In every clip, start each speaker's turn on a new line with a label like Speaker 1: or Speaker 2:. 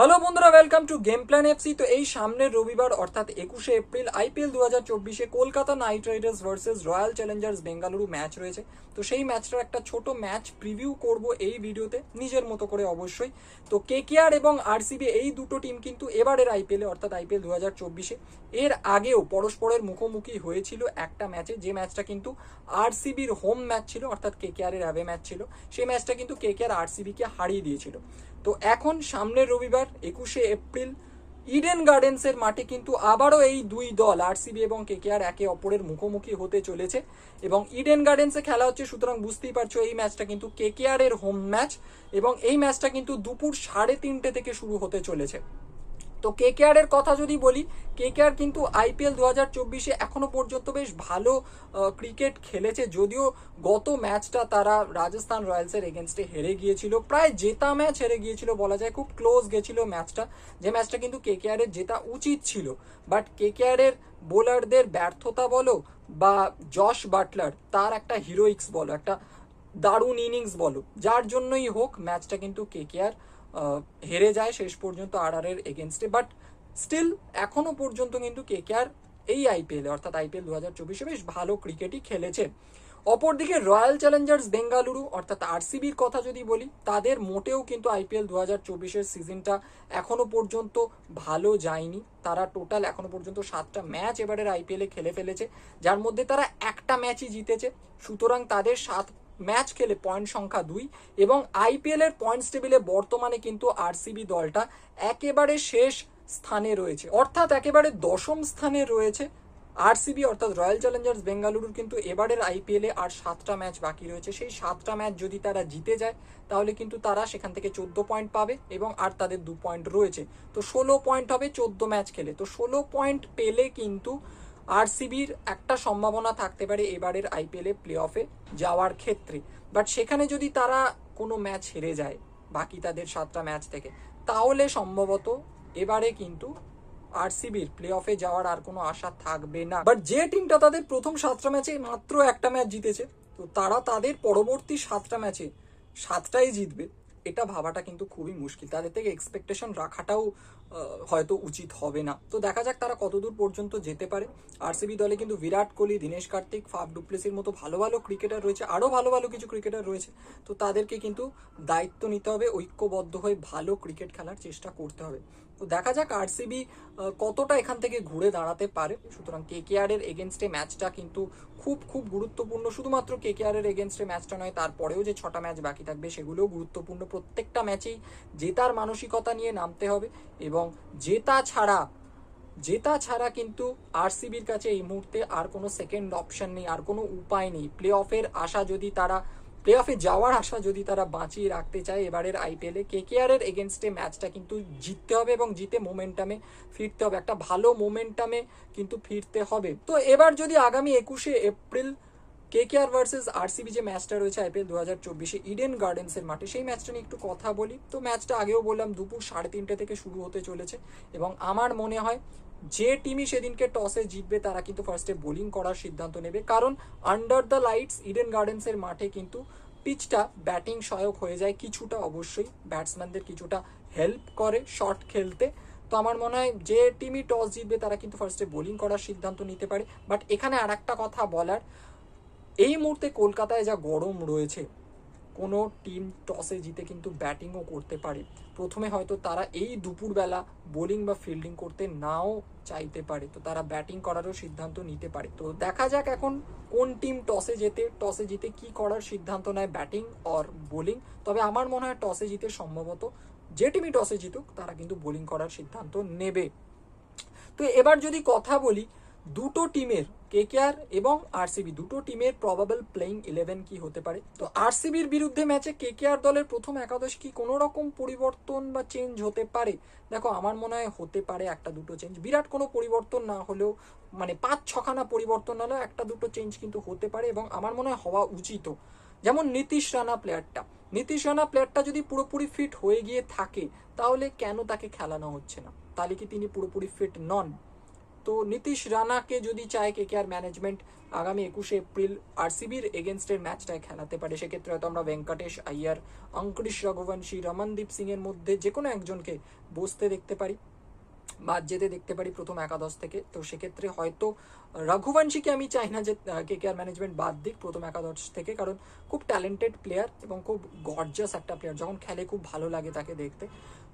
Speaker 1: Hello বন্ধুরা welcome to game plan FC তো এই সামনের রবিবার, অর্থাৎ একুশে এপ্রিল আইপিএল দু হাজার চব্বিশে Kolkata Knight Riders versus Royal Challengers Bengaluru match রয়েছে। তো সেই ম্যাচটার একটা ছোট ম্যাচ প্রিভিউ করব এই ভিডিওতে, নিজের মতো করে অবশ্যই। তো কে কেকেআর এবং আরসিবি এই দুটো টিম কিন্তু এবারের আইপিএলে অর্থাৎ আইপিএল দু হাজার চব্বিশে, এর আগেও পরস্পরের মুখোমুখি হয়েছিল একটা ম্যাচে যে ম্যাচটা কিন্তু আরসিবির হোম ম্যাচ ছিল, অর্থাৎ কেকেআর এর অ্যাওয়ে ম্যাচ ছিল, সেই ম্যাচটা কিন্তু কে কেকেআর আরসিবিকে হারিয়ে দিয়েছিল। তো এখন সামনের রবিবার, একুশে এপ্রিল ইডেন গার্ডেন্সের মাঠে কিন্তু আবারও এই দুই দল আরসিবি এবং কেকেআর একে অপরের মুখোমুখি হতে চলেছে এবং ইডেন গার্ডেন্সে খেলা হচ্ছে, সুতরাং বুঝতেই পারছ এই ম্যাচটা কিন্তু কেকেআর এর হোম ম্যাচ এবং এই ম্যাচটা কিন্তু দুপুর সাড়ে তিনটে থেকে শুরু হতে চলেছে। তো কেকেআর এর কথা যদি বলি কেকেআর কিন্তু আইপিএল দু হাজার চব্বিশে এখনও পর্যন্ত বেশ ভালো ক্রিকেট খেলেছে। যদিও গত ম্যাচটা তারা রাজস্থান রয়্যালসের এগেনস্টে হেরে গিয়েছিল। প্রায় জেতা ম্যাচ হেরে গিয়েছিল বলা যায়, খুব ক্লোজ গেছিল ম্যাচটা যে ম্যাচটা কিন্তু কে এর জেতা উচিত ছিল। বাট কেকেআর এর বোলারদের ব্যর্থতা বলো বা জশ বাটলার তার একটা হিরোইক্স বলো, একটা দারুণ ইনিংস বলো, যার জন্যই হোক ম্যাচটা কিন্তু কেকেআর হেরে যায় শেষ পর্যন্ত আর আর এর এগেনস্টে বাট স্টিল এখনও পর্যন্ত কিন্তু কেকেআর এই আইপিএল অর্থাৎ আইপিএল দু হাজার চব্বিশে বেশ ভালো ক্রিকেটই খেলেছে। অপরদিকে রয়্যাল চ্যালেঞ্জার্স বেঙ্গালুরু অর্থাৎ আরসিবির কথা যদি বলি, তাদের মোটেও কিন্তু আইপিএল দু হাজার চব্বিশের সিজনটা এখনও পর্যন্ত ভালো যায়নি। তারা টোটাল এখনও পর্যন্ত সাতটা ম্যাচ এবারের আইপিএলে খেলে ফেলেছে। যার মধ্যে তারা একটা ম্যাচই জিতেছে। সুতরাং তাদের সাত ম্যাচ খেলে পয়েন্ট সংখ্যা দুই এবং আইপিএল এর পয়েন্টস টেবিলে বর্তমানে কিন্তু আরসিবি দলটা একেবারে শেষ স্থানে রয়েছে। অর্থাৎ একেবারে দশম স্থানে রয়েছে আরসিবি, অর্থাৎ রয়্যাল চ্যালেঞ্জার্স বেঙ্গালুরুর কিন্তু এবারের আইপিএলে আর সাতটা ম্যাচ বাকি রয়েছে। সেই সাতটা ম্যাচ যদি তারা জিতে যায়, তাহলে কিন্তু তারা সেখান থেকে চোদ্দ পয়েন্ট পাবে এবং আর তাদের দু পয়েন্ট রয়েছে। তো ষোলো পয়েন্ট হবে চোদ্দ ম্যাচ খেলে। তো ষোলো পয়েন্ট পেলে কিন্তু আরসিবির একটা সম্ভাবনা থাকতে পারে এবারের আইপিএলে প্লে অফে যাওয়ার ক্ষেত্রে। বাট সেখানে যদি তারা কোনো ম্যাচ হেরে যায়, বাকি তাদের সাতটা ম্যাচ থেকে, তাহলে সম্ভবত এবারে কিন্তু আরসিবির প্লে অফে যাওয়ার আর কোনো আশা থাকবে না। বাট যে টিমটা তাদের প্রথম সাতটা ম্যাচে মাত্র একটা ম্যাচ জিতেছে, তো তারা তাদের পরবর্তী সাতটা ম্যাচে সাতটাই জিতবে। এটা ভাবাটা কিন্তু খুবই মুশকিল। তাদের থেকে এক্সপেকটেশন রাখাটাও হয়তো উচিত হবে না। তো দেখা যাক তারা কতদূর পর্যন্ত যেতে পারে। আরসিবি দলে কিন্তু বিরাট কোহলি, দীনেশ কার্তিক, ফাফ ডুপ্লেসির মতো ভালো ভালো ক্রিকেটার রয়েছে আরও ভালো ভালো কিছু ক্রিকেটার রয়েছে। তো তাদেরকে কিন্তু দায়িত্ব নিতে হবে, ঐক্যবদ্ধ হয়ে ভালো ক্রিকেট খেলার চেষ্টা করতে হবে। তো দেখা যাক আরসিবি কতটা এখান থেকে ঘুরে দাঁড়াতে পারে। সুতরাং কেকেআর এর এগেনস্টে ম্যাচটা কিন্তু খুব খুব গুরুত্বপূর্ণ। শুধুমাত্র কেকেআর এর এগেনস্টে ম্যাচটা নয়, তারপরেও যে ছটা ম্যাচ বাকি থাকবে, সেগুলোও গুরুত্বপূর্ণ। প্রত্যেকটা ম্যাচেই জেতার মানসিকতা নিয়ে নামতে হবে এবং জেতা ছাড়া জেতা ছাড়া কিন্তু আরসিবির কাছে এই মুহূর্তে আর কোনো সেকেন্ড অপশন নেই, আর কোনো উপায় নেই। প্লে অফের আশা যদি তারা প্লে অফে যাওয়ার আশা যদি তারা বাঁচিয়ে রাখতে চায় এবারের আইপিএলে কেকেআর এর এগেনস্টে ম্যাচটা কিন্তু জিততে হবে এবং জিতে মোমেন্টামে ফিরতে হবে। একটা ভালো মোমেন্টামে কিন্তু ফিরতে হবে। তো এবার যদি আগামী একুশে এপ্রিল কেকেআর ভার্সেস আরসিবি যে ম্যাচটা রয়েছে আইপিএল দু হাজার চব্বিশে ইডেন গার্ডেন্সের মাঠে। সেই ম্যাচটা নিয়ে একটু কথা বলি। তো ম্যাচটা আগেও বললাম, দুপুর সাড়ে তিনটে থেকে শুরু হতে চলেছে এবং আমার মনে হয় যে টিমই সেদিনকে টসে জিতবে, তারা কিন্তু ফার্স্টে বোলিং করার সিদ্ধান্ত নেবে। কারণ আন্ডার দ্য লাইটস ইডেন গার্ডেন্সের মাঠে কিন্তু পিচটা ব্যাটিং সহায়ক হয়ে যায়। কিছুটা অবশ্যই ব্যাটসম্যানদের কিছুটা হেল্প করে শট খেলতে। তো আমার মনে হয় যে টিমই টস জিতবে, তারা কিন্তু ফার্স্টে বোলিং করার সিদ্ধান্ত নিতে পারে। বাট এখানে আর একটা কথা বলার এই মুহূর্তে কলকাতায় যা গরম রয়েছে, কোনো টিম টসে জিতে কিন্তু ব্যাটিংও করতে পারে। প্রথমে হয়তো তারা এই দুপুরবেলা বোলিং বা ফিল্ডিং করতে নাও চাইতে পারে, তো তারা ব্যাটিং করারও সিদ্ধান্ত নিতে পারে। তো দেখা যাক এখন কোন টিম টসে যেতে টসে জিতে কি করার সিদ্ধান্ত নেয় ব্যাটিং অর বোলিং তবে আমার মনে হয় টসে জিতে সম্ভবত যে টিমই টসে জিতুক, তারা কিন্তু বোলিং করার সিদ্ধান্ত নেবে। তো এবার যদি কথা বলি, দুটো টিমের কেকেআর এবং আরসিবি দুটো টিমের প্রবাবল প্লেইং ইলেভেন কি হতে পারে? তো আরসিবির বিরুদ্ধে ম্যাচে কেকেআর দলের প্রথম একাদশ কি কোনো রকম পরিবর্তন বা চেঞ্জ হতে পারে? দেখো, আমার মনে হয় হতে পারে একটা দুটো চেঞ্জ বিরাট কোনো পরিবর্তন না হলেও মানে পাঁচ ছখানা পরিবর্তন হলেও একটা দুটো চেঞ্জ কিন্তু হতে পারে এবং আমার মনে হয় হওয়া উচিত। যেমন নীতিশ রানা প্লেয়ারটা নীতিশ রানা প্লেয়ারটা যদি পুরোপুরি ফিট হয়ে গিয়ে থাকে, তাহলে কেন তাকে খেলানো হচ্ছে না? তাহলে কি তিনি পুরোপুরি ফিট নন? তো নীতিশ রানাকে যদি চায় কে আর ম্যানেজমেন্ট, আগামী একুশে এপ্রিল আরসিবির এগেনস্টের ম্যাচটায় খেলাতে পারে। সেক্ষেত্রে হয়তো আমরা ভেঙ্কটেশ আইয়ার অঙ্কুরিশ রঘুবংশী রমনদীপ সিং এর মধ্যে যে কোনো একজনকে বসতে দেখতে পারি বাদ যেতে দেখতে পারি প্রথম একাদশ থেকে। তো সেক্ষেত্রে হয়তো রঘুবংশীকে আমি চাই না যে কে কে আর ম্যানেজমেন্ট বাদ দিক প্রথম একাদশ থেকে, কারণ খুব ট্যালেন্টেড প্লেয়ার এবং খুব গর্জাস একটা প্লেয়ার। যখন খেলে খুব ভালো লাগে তাকে দেখতে।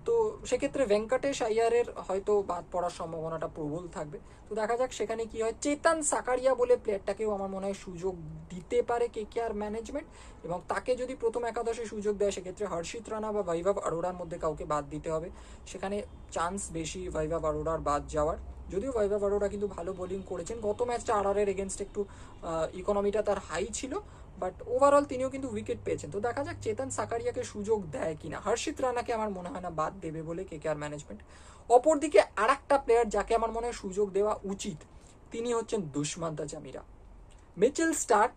Speaker 1: তো সেক্ষেত্রে ভেঙ্কটেশ আইয়ারের হয়তো বাদ পড়ার সম্ভাবনাটা প্রবল থাকবে। তো দেখা যাক সেখানে কি হয়। চেতন সাকারিয়া বলে প্লেয়ারটাকেও আমার মনে হয় সুযোগ দিতে পারে কে কে আর ম্যানেজমেন্ট এবং তাকে যদি প্রথম একাদশে সুযোগ দেয়, সেক্ষেত্রে হর্ষিত রানা বা বৈভব আরোরার মধ্যে কাউকে বাদ দিতে হবে। সেখানে চান্স বেশি বৈভব আরোরার বাদ যাওয়ার। যদিও বৈভব আরোরা কিন্তু ভালো বোলিং করেছেন। গত ম্যাচটা আর এর এগেনস্ট একটু ইকোনমিটা তার হাই ছিল। বাট ওভারঅল তিনিও কিন্তু উইকেট পেয়েছেন। তো দেখা যাক চেতন সাকারিয়াকে সুযোগ দেয় কিনা। হর্ষিত রানাকে আমার মনে হয় না বাদ দেবে বলে কে কে আর ম্যানেজমেন্ট অপরদিকে আর একটা প্লেয়ার যাকে আমার মনে হয় সুযোগ দেওয়া উচিত, তিনি হচ্ছেন দুষ্মান্তা জামিরা। মিচেল স্টার্ক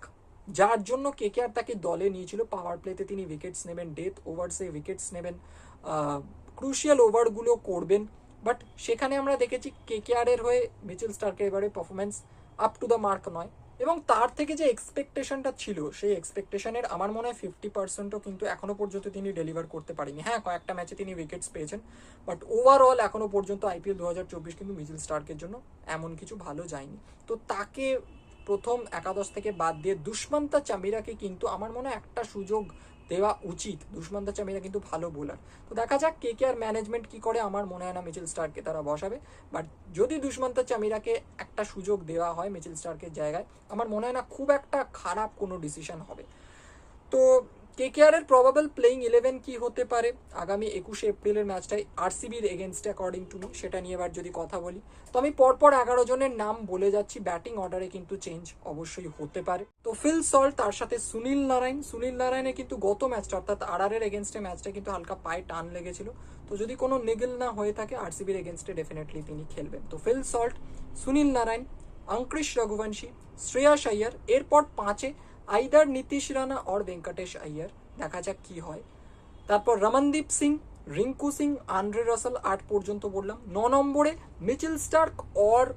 Speaker 1: যার জন্য কেকেআর তাকে দলে নিয়েছিল পাওয়ার প্লেতে তিনি উইকেটস নেবেন ডেথ ওভার্সে উইকেটস নেবেন ক্রুশিয়াল ওভারগুলো করবেন। বাট সেখানে আমরা দেখেছি কে এর হয়ে মিচেল স্টার্কের এবারে performance up to the mark নয়। এবং তার থেকে যে এক্সপেকটেশনটা ছিল, সেই এক্সপেকটেশনের আমার মনে হয় ফিফটি পার্সেন্টও কিন্তু এখনও পর্যন্ত তিনি ডেলিভার করতে পারেনি। হ্যাঁ কয়েকটা ম্যাচে তিনি উইকেটস পেয়েছেন বাট ওভারঅল এখনও পর্যন্ত আইপিএল দু হাজার চব্বিশ কিন্তু মিজিল স্টার্কের জন্য এমন কিছু ভালো যায়নি। তো তাকে প্রথম একাদশ থেকে বাদ দিয়ে দুষ্মন্তা চামিরাকে কিন্তু আমার মনে একটা সুযোগ দেওয়া উচিত। দুষ্মন্তা চামিরা কিন্তু ভালো বোলার তো দেখা যাক কে কে আর ম্যানেজমেন্ট কি করে, আমার মনে হয় না মিচেল স্টারকে তারা বসাবে। বাট যদি দুষ্মন্তা চামিরাকে একটা সুযোগ দেওয়া হয় মিচেল স্টারকে জায়গায়, আমার মনে হয় না খুব একটা খারাপ কোনো ডিসিশন হবে। তো কেকেআর এর প্রবাবল প্লেইং ইলেভেন কি হতে পারে? আগামী একুশে এপ্রিলের ম্যাচটাই আরসিবির এগেনস্টে অ্যাকর্ডিং টু মি সেটা নিয়ে এবার যদি কথা বলি। তো আমি পরপর এগারো জনের নাম বলে যাচ্ছি ব্যাটিং অর্ডারে কিন্তু চেঞ্জ অবশ্যই হতে পারে। তো ফিল সল্ট তার সাথে সুনীল নারায়ণ। সুনীল নারায়ণে কিন্তু গত ম্যাচটা, অর্থাৎ আর আর এর এগেনস্টে ম্যাচটা কিন্তু হালকা পায়ে টান লেগেছিল। তো যদি কোনো নিগল না হয়ে থাকে, আরসিবির এগেনস্টে ডেফিনেটলি তিনি খেলবেন। তো ফিল সল্ট সুনীল নারায়ণ অঙ্কৃশ রঘুবংশী, শ্রেয়াস আইয়ার এরপর পাঁচে আইদার নীতিশ রানা অর ভেঙ্কটেশ আইয়ার। দেখা যাক কি হয়। তারপর রমনদীপ সিং, রিঙ্কু সিং, আন্দ্রে রাসেল আট পর্যন্ত বললাম। ন নম্বরে Mitchell Starc or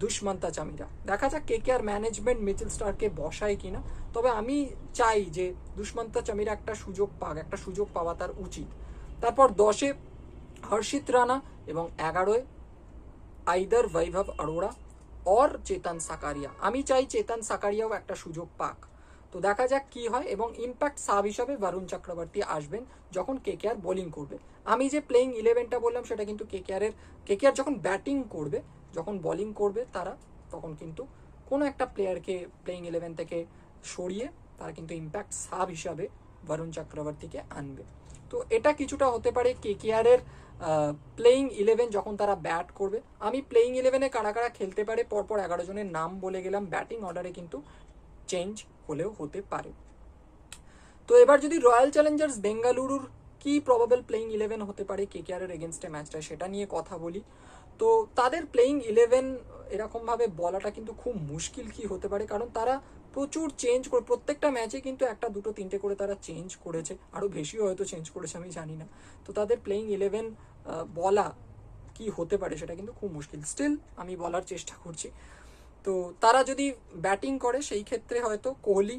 Speaker 1: Dushmantha Chameera. দেখা যাক কে কে আর ম্যানেজমেন্ট মিচেল স্টারকে বসায় কিনা। তবে আমি চাই যে দুষ্মন্তা চামিরা একটা সুযোগ পাক, একটা সুযোগ পাওয়া তার উচিত। তারপর দশে হর্ষিত রানা এবং এগারোয় আইদার বৈভব অরোরা। অর চেতন সাকারিয়া আমি চাই চেতন সাকারিয়াও একটা সুযোগ পাক। তো দেখা যাক কি হয় এবং ইম্প্যাক্ট সাব হিসাবে বরুণ চক্রবর্তী আসবেন যখন কে কে আর বোলিং করবে। আমি যে প্লেইং ইলেভেনটা বললাম সেটা কিন্তু কে কে এর কে কে আর যখন ব্যাটিং করবে, যখন বোলিং করবে তারা, তখন কিন্তু কোনো একটা প্লেয়ারকে প্লেইং ইলেভেন থেকে সরিয়ে তারা কিন্তু ইম্প্যাক্ট সাব হিসাবে বরুণ চক্রবর্তীকে আনবে। তো এটা কিছুটা হতে পারে কে কে আর এর প্লেইং ইলেভেন যখন তারা ব্যাট করবে। আমি প্লেইং ইলেভেনে কারা কারা খেলতে পারে, পরপর এগারো জনের নাম বলে গেলাম ব্যাটিং অর্ডারে কিন্তু চেঞ্জ হলেও হতে পারে। তো এবার যদি রয়্যাল চ্যালেঞ্জার্স বেঙ্গালুরুর কি প্রবাবল প্লেইং ইলেভেন হতে পারে কে এর এগেনস্টে ম্যাচটা সেটা নিয়ে কথা বলি। তো তাদের প্লেইং ইলেভেন এরকমভাবে বলাটা কিন্তু খুব মুশকিল কি হতে পারে, কারণ তারা প্রচুর চেঞ্জ করে, প্রত্যেকটা ম্যাচে কিন্তু একটা, দুটো, তিনটে করে তারা চেঞ্জ করেছে। আরও বেশিও হয়তো চেঞ্জ করেছে, আমি জানি না। তো তাদের প্লেইং ইলেভেন বলা কি হতে পারে সেটা কিন্তু খুব মুশকিল। স্টিল আমি বলার চেষ্টা করছি। তো তারা যদি ব্যাটিং করে, সেই ক্ষেত্রে হয়তো Kohli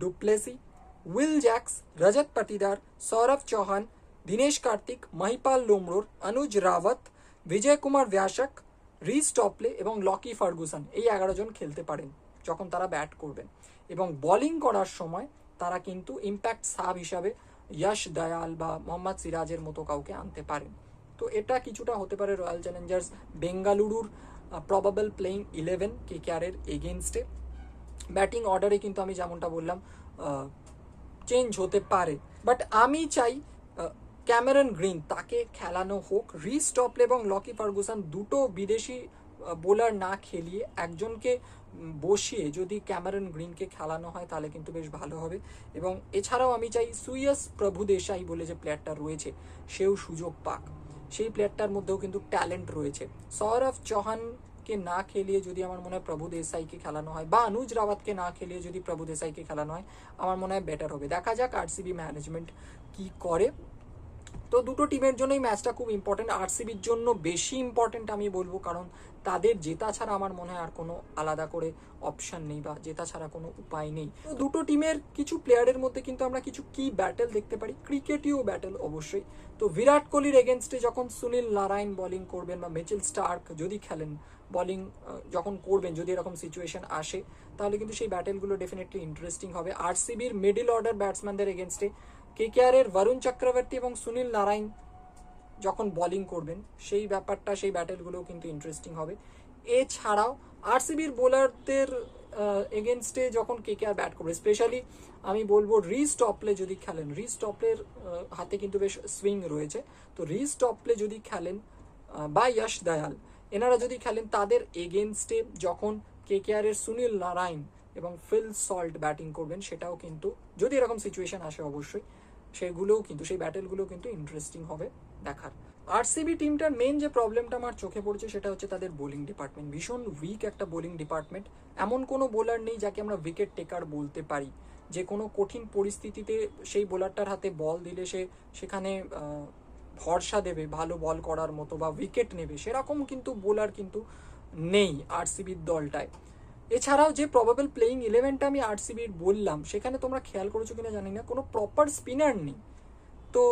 Speaker 1: du Plessis Will Jacks Rajat Patidar Saurav Chauhan Dinesh Karthik Mahipal Lomror Anuj Rawat Vijay Kumar Vyshak Reece Topley এবং লকি ফার্গুসন এই এগারো জন খেলতে পারেন। যখন তারা ব্যাট করবেন। এবং বোলিং করার সময় তারা কিন্তু ইম্প্যাক্ট সাব হিসাবে ইয়াশ দয়াল বা মোহাম্মদ সিরাজের মতো কাউকে আনতে পারেন। তো এটা কিছুটা হতে পারে রয়্যাল চ্যালেঞ্জার্স বেঙ্গালুরুর প্রবাবল প্লেইং ইলেভেন কে কেয়ারের এগেনস্টে ব্যাটিং অর্ডারে কিন্তু আমি যেমনটা বললাম চেঞ্জ হতে পারে। বাট আমি চাই ক্যামেরন গ্রিন তাকে খেলানো হোক রিস এবং লকি ফার্গুসন দুটো বিদেশি বোলার না খেলিয়ে একজনকে বসিয়ে যদি ক্যামেরন গ্রিনকে খেলানো হয় তাহলে কিন্তু বেশ ভালো হবে। এবং এছাড়াও আমি চাই সুইয়াস প্রভু দেশাই বলে যে প্লেয়ারটা রয়েছে, সেও সুযোগ পাক। সেই প্লেয়ারটার মধ্যেও কিন্তু ট্যালেন্ট রয়েছে। সৌরভ চৌহানকে না খেলিয়ে যদি আমার মনে হয় প্রভু দেশাইকে খেলানো হয় বা অনুজ রাওয়াতকে না খেলিয়ে যদি প্রভু দেশাইকে খেলানো হয়, আমার মনে হয় বেটার হবে। দেখা যাক আরসিবি ম্যানেজমেন্ট কি করে। তো দুটো টিমের জন্যই ম্যাচটা খুব ইম্পর্টেন্ট আরসিবির জন্য বেশি ইম্পর্টেন্ট আমি বলব। কারণ তাদের জেতা ছাড়া আমার মনে হয় আর কোনো আলাদা করে অপশন নেই বা জেতা ছাড়া কোনো উপায় নেই। দুটো টিমের কিছু প্লেয়ারের মধ্যে কিন্তু আমরা কিছু কি ব্যাটেল দেখতে পারি। ক্রিকেটীয় ব্যাটেল অবশ্যই। তো বিরাট কোহলির এগেনস্টে যখন সুনীল নারায়ণ বোলিং করবেন বা মিচেল স্টার্ক যদি খেলেন বোলিং যখন করবেন, যদি এরকম সিচুয়েশন আসে, তাহলে কিন্তু সেই ব্যাটেলগুলো ডেফিনেটলি ইন্টারেস্টিং হবে। আরসিবির মিডিল অর্ডার ব্যাটসম্যানদের এগেনস্টে কেকেআর এর বরুণ চক্রবর্তী এবং সুনীল নারায়ণ যখন বোলিং করবেন, সেই ব্যাপারটা, সেই ব্যাটেলগুলো কিন্তু ইন্টারেস্টিং হবে। এছাড়াও আরসিবির বোলারদের এগেনস্টে যখন কেকেআর ব্যাট করবে স্পেশালি আমি বলব রিস্টপলে যদি খেলেন রিস্টপলের হাতে কিন্তু বেশ সুইং রয়েছে। তো রিস্টপলে যদি খেলেন বা যশ দয়াল এনারা যদি খেলেন, তাদের এগেনস্টে যখন কেকেআর এর সুনীল নারায়ণ এবং ফিল সল্ট ব্যাটিং করবেন, সেটাও কিন্তু যদি এরকম সিচুয়েশন আসে অবশ্যই সেগুলোও কিন্তু, সেই ব্যাটেলগুলো কিন্তু ইন্টারেস্টিং হবে দেখার। আরসিবি টিমটার মেন যে প্রবলেমটা আমার চোখে পড়ছে, সেটা হচ্ছে তাদের বোলিং ডিপার্টমেন্ট ভীষণ উইক একটা বোলিং ডিপার্টমেন্ট এমন কোনো বোলার নেই যাকে আমরা উইকেট টেকার বলতে পারি। যে কোনো কঠিন পরিস্থিতিতে সেই বোলারটার হাতে বল দিলে সে সেখানে ভরসা দেবে, ভালো বল করার মতো বা উইকেট নেবে। সেরকম কিন্তু বোলার কিন্তু নেই আরসিবির দলটায়। এছাড়াও যে প্রবাবল প্লেইং ইলেভেনটা আমি আরসিবির বললাম, সেখানে তোমরা খেয়াল করেছ কিনা জানি না, কোনো প্রপার স্পিনার নেই। তো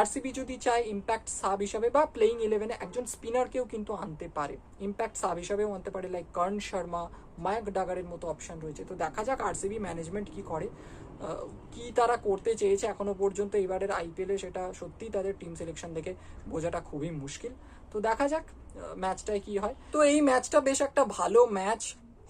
Speaker 1: আরসিবি যদি চায় ইম্প্যাক্ট সাব হিসাবে বা প্লেইং ইলেভেনে একজন স্পিনারকেও কিন্তু আনতে পারে। ইম্প্যাক্ট সাব হিসাবেও আনতে পারে লাইক কর্ণ শর্মা মায়াক ডাগারের মতো অপশান রয়েছে। তো দেখা যাক আরসিবি ম্যানেজমেন্ট কি করে কি তারা করতে চেয়েছে এখনও পর্যন্ত, এবারের আইপিএলে সেটা সত্যিই তাদের টিম সিলেকশন দেখে বোঝাটা খুবই মুশকিল। তো দেখা যাক ম্যাচটায় কি হয়। তো এই ম্যাচটা বেশ একটা ভালো ম্যাচ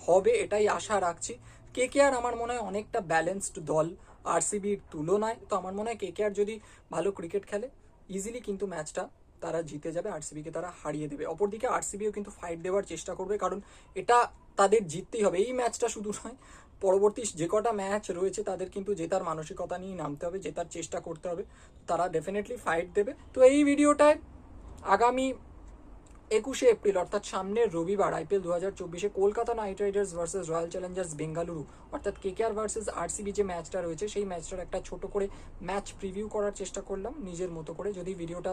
Speaker 1: হবে এটাই আশা রাখছি। কে কে আর আমার মনে হয় অনেকটা ব্যালেন্সড দল। আরসিবির তুলনায় তো আমার মনে হয় কে কে আর যদি ভালো ক্রিকেট খেলে ইজিলি কিন্তু ম্যাচটা তারা জিতে যাবে আরসিবিকে তারা হারিয়ে দেবে। অপরদিকে আরসিবিও কিন্তু ফাইট দেওয়ার চেষ্টা করবে, কারণ এটা তাদের জিততেই হবে। এই ম্যাচটা শুধু নয়, পরবর্তী যে কটা ম্যাচ রয়েছে তাদের কিন্তু জেতার মানসিকতা নিয়ে নামতে হবে, জেতার চেষ্টা করতে হবে। তারা ডেফিনেটলি ফাইট দেবে। তো এই ভিডিওটায় আগামী একুশে এপ্রিল, অর্থাৎ সামনের রবিবার, আইপিএল দু হাজার চব্বিশে Kolkata Knight Riders versus Royal Challengers Bengaluru, অর্থাৎ কে কেকেআর ভার্সেস আরসিবি যে ম্যাচটা রয়েছে, সেই ম্যাচটার একটা ছোট করে ম্যাচ প্রিভিউ করার চেষ্টা করলাম নিজের মতো করে। যদি ভিডিওটা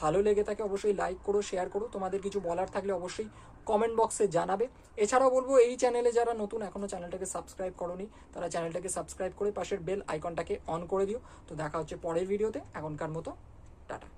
Speaker 1: ভালো লেগে থাকে, অবশ্যই লাইক করো, শেয়ার করো। তোমাদের কিছু বলার থাকলে অবশ্যই কমেন্ট বক্সে জানাবে। এছাড়াও বলব, এই চ্যানেলে যারা নতুন এখনও চ্যানেলটাকে সাবস্ক্রাইব করোনি, তারা চ্যানেলটাকে সাবস্ক্রাইব করে পাশের বেল আইকনটাকে অন করে দিও। তো দেখা হচ্ছে পরের ভিডিওতে। এখনকার মতো, টাটা।